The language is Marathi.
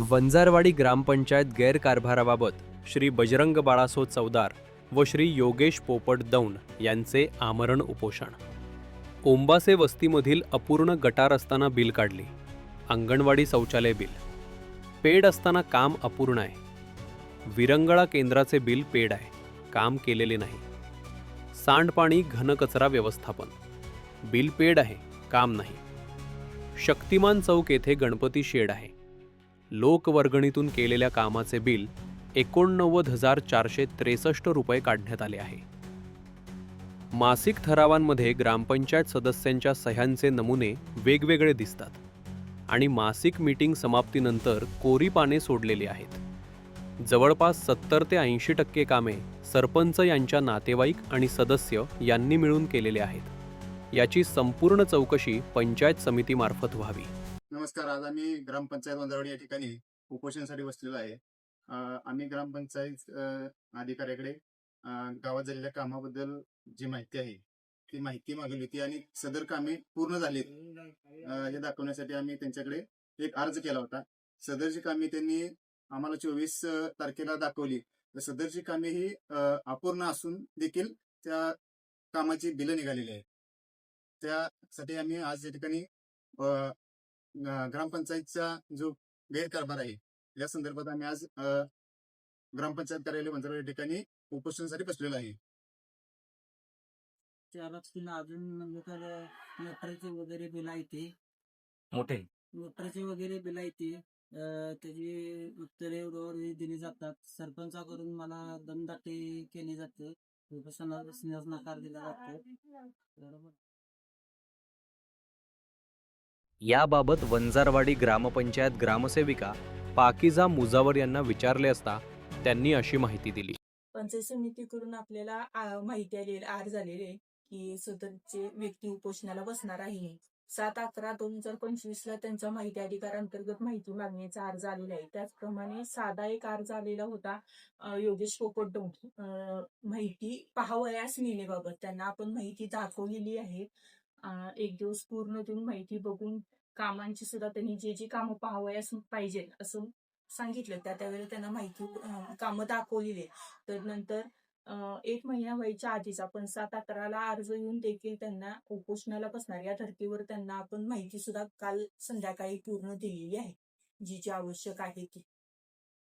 वंजारवाडी ग्रामपंचायत गैरकारभाराबाबत श्री बजरंग बाळासो चौदार व श्री योगेश पोपट दौंड यांचे आमरण उपोषण. ओंबासे वस्तीमधील अपूर्ण गटार असताना बिल काढली. अंगणवाडी शौचालय बिल. पेड असताना काम अपूर्ण आहे. विरंगळा केंद्राचे बिल पेड आहे. काम केलेले नाही. सांडपाणी घनकचरा व्यवस्थापन. बिल पेड आहे. काम नाही. शक्तिमान चौक येथे गणपती शेड आहे. लोकवर्गणीतून केलेल्या कामाचे बिल एकोणनव्वद हजार चारशे त्रेसष्ट रुपये काढण्यात आले आहे. मासिक ठरावांमध्ये ग्रामपंचायत सदस्यांच्या सह्यांचे नमुने वेगवेगळे दिसतात आणि मासिक मीटिंग समाप्तीनंतर कोरी पाने सोडलेली आहेत. जवळपास सत्तर ते ऐंशी टक्के कामे सरपंच यांच्या नातेवाईक आणि सदस्य यांनी मिळून केलेले आहेत. याची संपूर्ण चौकशी पंचायत समितीमार्फत व्हावी. नमस्कार आज आम्ही ग्रामपंचायत वंजावडी या ठिकाणी उपोषणासाठी बसलेलो आहे. आम्ही ग्रामपंचायत अधिकाऱ्याकडे गावात झालेल्या कामाबद्दल जी माहिती आहे ती माहिती मागवली होती आणि सदर कामे पूर्ण झालीत. हे दाखवण्यासाठी आम्ही त्यांच्याकडे एक अर्ज केला होता. सदरची कामे त्यांनी आम्हाला चोवीस तारखेला दाखवली. तर सदरची कामे ही अपूर्ण असून देखील त्या कामाची बिलं निघालेली आहेत. त्यासाठी आम्ही आज या ठिकाणी ग्रामपंचायतचा जो गैरकारभार आहे या संदर्भात आम्ही आज ग्रामपंचायत कार्यालय मंत्रालय या ठिकाणी उपोषणासाठी बसलेलो आहे. त्या बाबतीत अजून म्हणजे तर मोटरचे वगैरे बिल आहे ते. मोठे. मोटरचे वगैरे बिल आहे ते. अं, त्याची उत्तरे बरोबर दिली जातात. सरपंचाकडून मला दमदाटी केली जाते. उपोषणाला बसण्यास नकार दिला जातो. बरोबर. याबाबत वंजारवाडी ग्रामपंचायत ग्रामसेविका पाकिजा मुजावर यांना विचारले असता त्यांनी अशी माहिती दिली. पंचायत समितीकडून आपल्याला आ, माहिती आलेली आर झालेली आहे की सदरचे व्यक्ती उपोषणाला बसणार आहे. सात अकरा दोन हजार पंचवीस ला त्यांचा माहिती अधिकार अंतर्गत माहिती मागण्याचा अर्ज आलेला आहे. त्याचप्रमाणे साधा एक अर्ज आलेला होता अ, योगेश पोपट डोंग. अ, माहिती पाहावयास नेण्याबाबत त्यांना आपण माहिती दाखवलेली आहे. एक दिवस पूर्ण देऊन माहिती बघून कामांची सुद्धा त्यांनी जे जे कामं पाहावयास पाहिजे असं सांगितलं. त्या त्यावेळेला त्यांना माहिती कामं दाखवलेली. आहे. तर नंतर एक महिना व्हायच्या आधीच आपण सात अकराला अर्ज येऊन देखील त्यांना उपोषणाला बसणार. या धर्तीवर त्यांना आपण माहिती सुद्धा काल संध्याकाळी पूर्ण दिलेली आहे जी जी आवश्यक आहे ती.